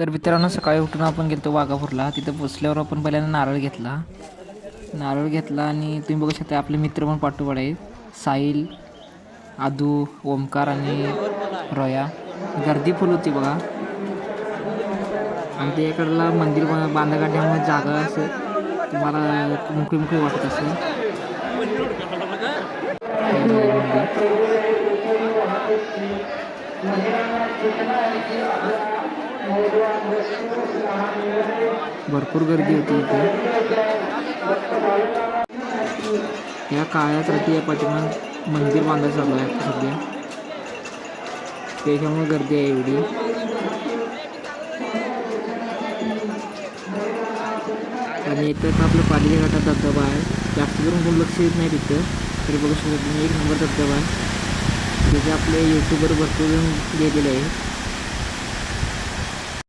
तर मित्रांनो सकाळी उठून आपण गेलो वाघापूरला. तिथं पोचल्यावर आपण पहिल्यांदा नारळ घेतला. नारळ घेतला आणि तुम्ही बघू शकता आपले मित्र पण पाठोपाठ आहेत. साहिल आदू ओमकार आणि रोया. गर्दी फुल होती बघा. आणि ते इकडला मंदिर बा- बांधा काढल्यामुळे जागा असं तुम्हाला मोकळी मोकळी वाटत असेल. भरपूर गर्दी होती इथे. या काळ्यात रात्री या पाठीमान मंदिर बांधायला चालू आहे सध्या. त्याच्यामुळे गर्दी आहे एवढी. आणि एक तर आपलं पालीच्या घाटात धबधबा आहे. जास्त करून कोण लक्ष येत नाही तिथं. तरी बघू शकतो तुम्ही एक नंबर धबधबा आहे. त्याचे आपले यूट्यूबर भरपूर जण गेलेले आहे